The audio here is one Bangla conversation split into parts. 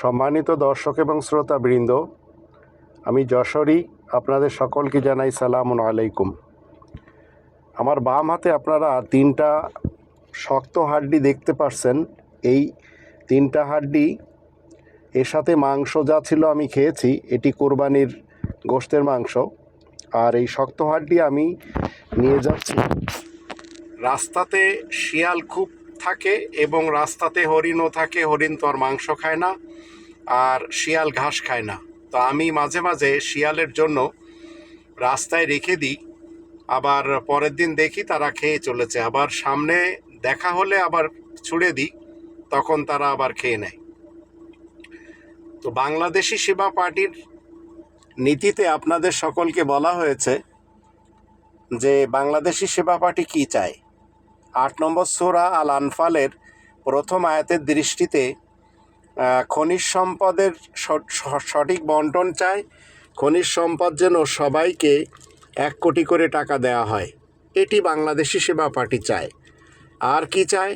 সম্মানিত দর্শক এবং শ্রোতাবৃন্দ, আমি যশোরী, আপনাদের সকলকে জানাই সালাম আলাইকুম। আমার বাম হাতে আপনারা তিনটা শক্ত হাড্ডি দেখতে পাচ্ছেন এই তিনটা হাড্ডি, এর সাথে মাংস যা ছিল আমি খেয়েছি, এটি কোরবানির গোশতের মাংস। আর এই শক্ত হাড্ডি আমি নিয়ে যাচ্ছি। রাস্তাতে শিয়াল খুব থাকে এবং রাস্তাতে হরিণও থাকে, হরিণ তো আর মাংস খায় না আর শিয়াল ঘাস খায় না। তো আমি মাঝে মাঝে শিয়ালের জন্য রাস্তায় রেখে দিই, আবার পরের দিন দেখি তারা খেয়ে চলেছে। আবার সামনে দেখা হলে আবার ছুড়ে দিই, তখন তারা আবার খেয়ে নেয়। তো বাংলাদেশি সেবা পার্টির নীতিতে আপনাদের সকলকে বলা হয়েছে যে বাংলাদেশি সেবা পার্টি কী চায়? আট নম্বর সোরা আল আনফালের প্রথম আয়াতের দৃষ্টিতে খনিজ সম্পদের সঠিক বন্টন চায়, খনিজ সম্পদ যেন সবাইকে এক কোটি করে টাকা দেওয়া হয়। এটি বাংলাদেশি সেবা পার্টি চায়। আর কি চায়?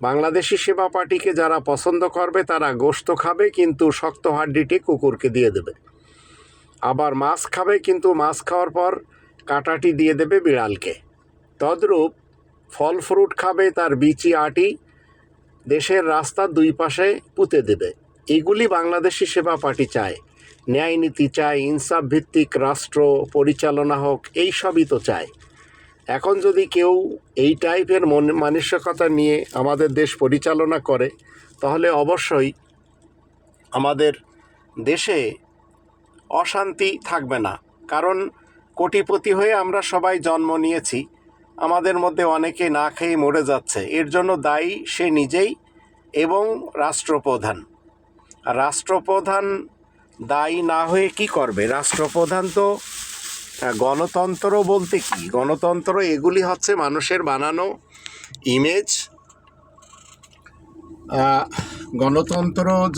বাংলাদেশি সেবা পার্টিকে যারা পছন্দ করবে তারা গোশত খাবে, কিন্তু শক্ত হাড্ডিটি কুকুরকে দিয়ে দেবে। আবার মাছ খাবে, কিন্তু মাছ খাওয়ার পর কাঁটাটি দিয়ে দেবে বিড়ালকে। তদ্রূপ ফল ফ্রুট খাবে, তার বিচি আটি দেশের রাস্তার দুই পাশে পুঁতে দেবে। এগুলি বাংলাদেশি সেবা পার্টি চায়। ন্যায় নীতি চায়, ইনসাফ ভিত্তিক রাষ্ট্র পরিচালনা হোক, এই সবই তো চায়। এখন যদি কেউ এই টাইপের মন, মানসিকতা নিয়ে আমাদের দেশ পরিচালনা করে, তাহলে অবশ্যই আমাদের দেশে অশান্তি থাকবে না। কারণ কোটিপতি হয়ে আমরা সবাই জন্ম নিয়েছি। আমাদের মধ্যে অনেকে না খেয়ে মরে যাচ্ছে। এর জন্য দায়ী সে নিজেই এবং রাষ্ট্রপ্রধান। রাষ্ট্রপ্রধান দায়ী না হয়ে কি করবে? রাষ্ট্রপ্রধান তো গণতন্ত্র বলতে কি? গণতন্ত্র এগুলি হচ্ছে মানুষের বানানো ইমেজ গণতন্ত্র